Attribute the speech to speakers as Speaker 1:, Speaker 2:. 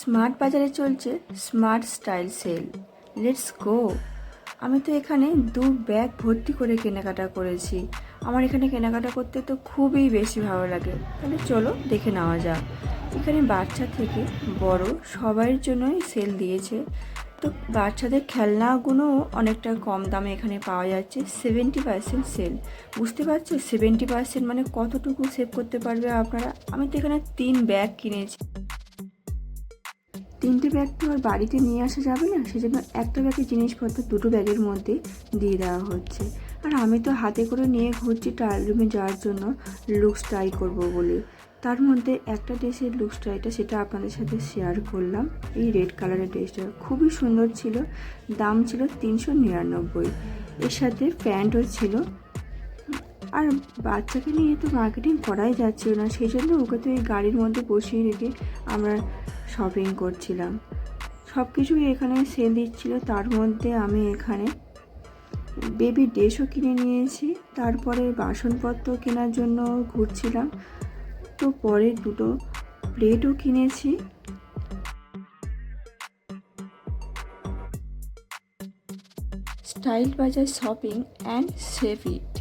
Speaker 1: Smart বাজারে চলছে smart style sale. Let's go আমি তো এখানে দু ব্যাগ ভর্তি করে কেনাকাটা করেছি। আমার এখানে কেনাকাটা করতে তো খুবই বেশি ভালো লাগে। তাহলে চলো দেখে নেওয়া যাক। এখানে বাচ্চা থেকে বড় সবার জন্যই সেল দিয়েছে। তো বাচ্চাদের খেলনাগুলো অনেকটা কম দামে এখানে পাওয়া যাচ্ছে সেভেন্টি পার্সেন্ট সেল। বুঝতে পারছ? সেভেন্টি পার্সেন্ট মানে কতটুকু সেভ করতে পারবে আপনারা? আমি তো এখানে তিন ব্যাগ কিনেছি। তিনটে ব্যাগ তো আর বাড়িতে নিয়ে আসা যাবে না? সেজন্য একটা ব্যাগের জিনিসপত্র দুটো ব্যাগের মধ্যে দিয়ে দেওয়া হচ্ছে। আর আমি তো হাতে করে নিয়ে ঘুরছি ট্রায়াল রুমে যাওয়ার জন্য লুকস ট্রাই করব বলে। তার মধ্যে একটা ড্রেসের লুকস ট্রাইটা সেটা আপনাদের সাথে শেয়ার করলাম। এই রেড কালারের ড্রেসটা খুবই সুন্দর ছিল, দাম ছিল তিনশো নিরানব্বই। এর সাথে প্যান্টও ছিল আর বাচ্চাকে নিয়ে তো মার্কেটিং করাই যাচ্ছিল না, সেই জন্য ওকে তো এই গাড়ির মধ্যে বসিয়ে রেখে আমরা শপিং করছিলাম। সব কিছুই এখানে সেল দিচ্ছিল, তার মধ্যে আমি এখানে বেবি ড্রেসও কিনে নিয়েছি, তারপরে বাসনপত্র কেনার জন্য ঘুরছিলাম। তো পরে দুটো প্লেটও কিনেছি। স্টাইল বাজার শপিং অ্যান্ড সেভ ইট